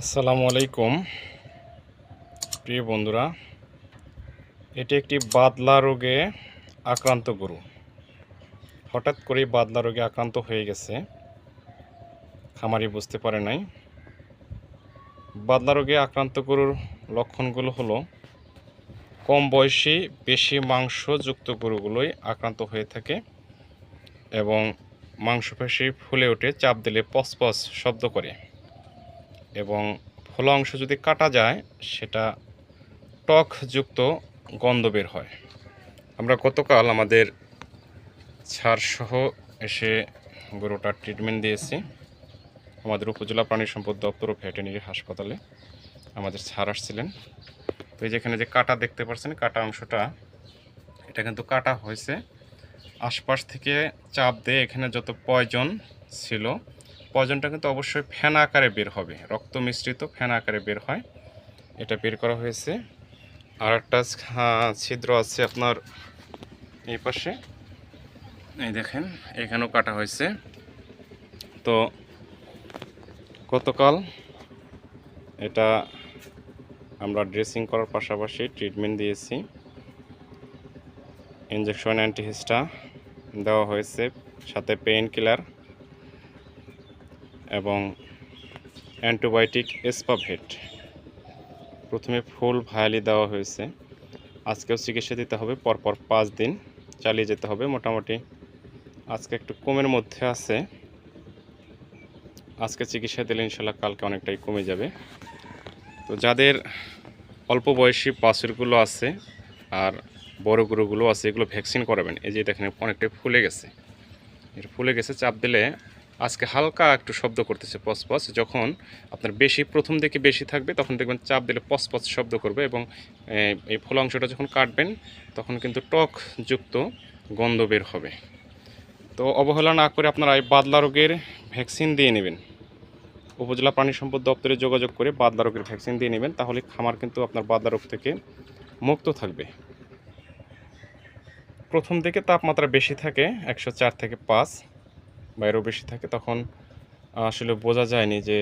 আসসালামু আলাইকুম। প্রিয় বন্ধুরা, এটি একটি বাদলা রোগে আক্রান্ত গরু। হঠাৎ করেই বাদলা রোগে আক্রান্ত হয়ে গেছে। খামারি বুঝতে পারে নাই। বাদলা রোগে আক্রান্ত গরুর লক্ষণগুলো হলো, কম বয়সী বেশি মাংসযুক্ত গরুগুলোই আক্রান্ত হয়ে থাকে এবং মাংসপেশি ফুলে ওঠে, চাপ দিলে পসপস শব্দ করে। এবং ফলা অংশ যদি কাটা যায়, সেটা টকযুক্ত গন্ধ বের হয়। আমরা গতকাল আমাদের ছাড়সহ এসে গরুটার ট্রিটমেন্ট দিয়েছি। আমাদের উপজেলা প্রাণী সম্পদ দপ্তর ও ভেটেরিনারি হাসপাতালে আমাদের ছাড় আসছিলেন। তো এই যেখানে যে কাটা দেখতে পাচ্ছেন, কাটা অংশটা, এটা কিন্তু কাটা হয়েছে। আশপাশ থেকে চাপ দিয়ে এখানে যত পয়জন ছিল পয়জনটা কিন্তু অবশ্যই ফেনা আকারে বের হবে। রক্ত মিশ্রিত ফেনা আকারে বের হয়। এটা বের করা হয়েছে। আর একটা ছিদ্র আছে আপনার এই পাশে। এই দেখেন, এখানেও কাটা হয়েছে। তো গতকাল এটা আমরা ড্রেসিং করার পাশাপাশি ট্রিটমেন্ট দিয়েছি। ইঞ্জেকশন অ্যান্টিহিস্টা দেওয়া হয়েছে। সাথে পেইন কিলার এবং অ্যান্টিবায়োটিক এসপাভেট। প্রথমে ফুল ভায়ালি দেওয়া হয়েছে। আজকেও চিকিৎসা দিতে হবে, পরপর পাঁচ দিন চালিয়ে যেতে হবে। মোটামুটি আজকে একটু কমের মধ্যে আছে। আজকে চিকিৎসা দিলে ইনশাল্লাহ কালকে অনেকটাই কমে যাবে। তো যাদের অল্প বয়সী বাছুরগুলো আছে আর বড় গরুগুলো আছে, এগুলো ভ্যাকসিন করাবেন। এই যে দেখেন, অনেকটাই ফুলে গেছে। এটা ফুলে গেছে, চাপ দিলে আজকে হালকা একটু শব্দ করতেছে পসপস যখন আপনার বেশি, প্রথম দিকে বেশি থাকবে, তখন দেখবেন চাপ দিলে পসপস শব্দ করবে এবং এই ফোলা অংশটা যখন কাটবেন, তখন কিন্তু টক যুক্ত গন্ধ বের হবে। তো অবহেলা না করে আপনারা এই বাদলা রোগের ভ্যাকসিন দিয়ে নেবেন। উপজেলা প্রাণী সম্পদ দপ্তরে যোগাযোগ করে বাদলা রোগের ভ্যাকসিন দিয়ে নেবেন, তাহলে খামার কিন্তু আপনার বাদলা রোগ থেকে মুক্ত থাকবে। প্রথম দিকে তাপমাত্রা বেশি থাকে, একশো চার থেকে পাঁচ। বাইরেও বেশি থাকে, তখন আসলে বোঝা যায়নি যে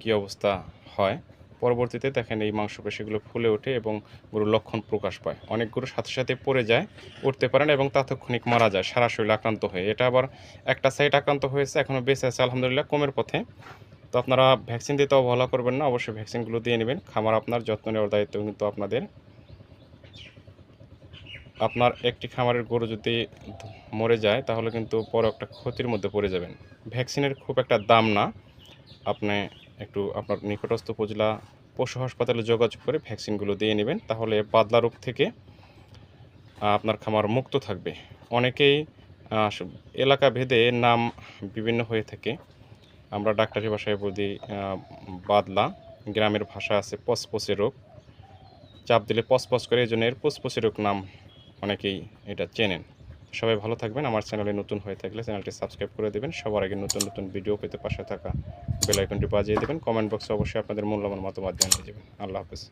কি অবস্থা হয়। পরবর্তীতে দেখেন এই মাংসপেশিগুলো ফুলে ওঠে এবং গরুর লক্ষণ প্রকাশ পায়। অনেক গরু সাথে সাথে পড়ে যায়, উঠতে পারে না এবং তাৎক্ষণিক মারা যায়, সারা শরীর আক্রান্ত হয়ে। এটা আবার একটা সাইড আক্রান্ত হয়েছে এখনও বেঁচে আছে, আলহামদুলিল্লাহ, কমের পথে। তো আপনারা ভ্যাকসিন দিতে অবহেলা করবেন না, অবশ্যই ভ্যাকসিনগুলো দিয়ে নেবেন। খামার আপনার যত্ন নেওয়ার দায়িত্ব কিন্তু আপনাদের। আপনার একটি খামারের গরু যদি মরে যায়, তাহলে কিন্তু পরে একটা ক্ষতির মধ্যে পড়ে যাবেন। ভ্যাকসিনের খুব একটা দাম না। আপনি একটু আপনার নিকটস্থ উপজেলা পশু হাসপাতালে যোগাযোগ করে ভ্যাকসিনগুলো দিয়ে নেবেন, তাহলে বাদলা রোগ থেকে আপনার খামার মুক্ত থাকবে। অনেকেই এলাকা ভেদে নাম বিভিন্ন হয়ে থাকে। আমরা ডাক্তারি ভাষায় বলি বাদলা। গ্রামের ভাষা আছে পসপসে রোগ। চাপ দিলে পসপস করে, এই জন্য এর পসপসে রোগ নাম অনেকেই এটা চেনেন। সবাই ভালো থাকবেন। আমার চ্যানেলে নতুন হয়ে থাকলে চ্যানেলটি সাবস্ক্রাইব করে দেবেন। সবার আগে নতুন নতুন ভিডিও পেতে পাশে থাকা বেলাইকনটি বাজিয়ে দেবেন। কমেন্ট বক্সে অবশ্যই আপনাদের মূল্যবান মতামত জানিয়ে দেবেন। আল্লাহ হাফেজ।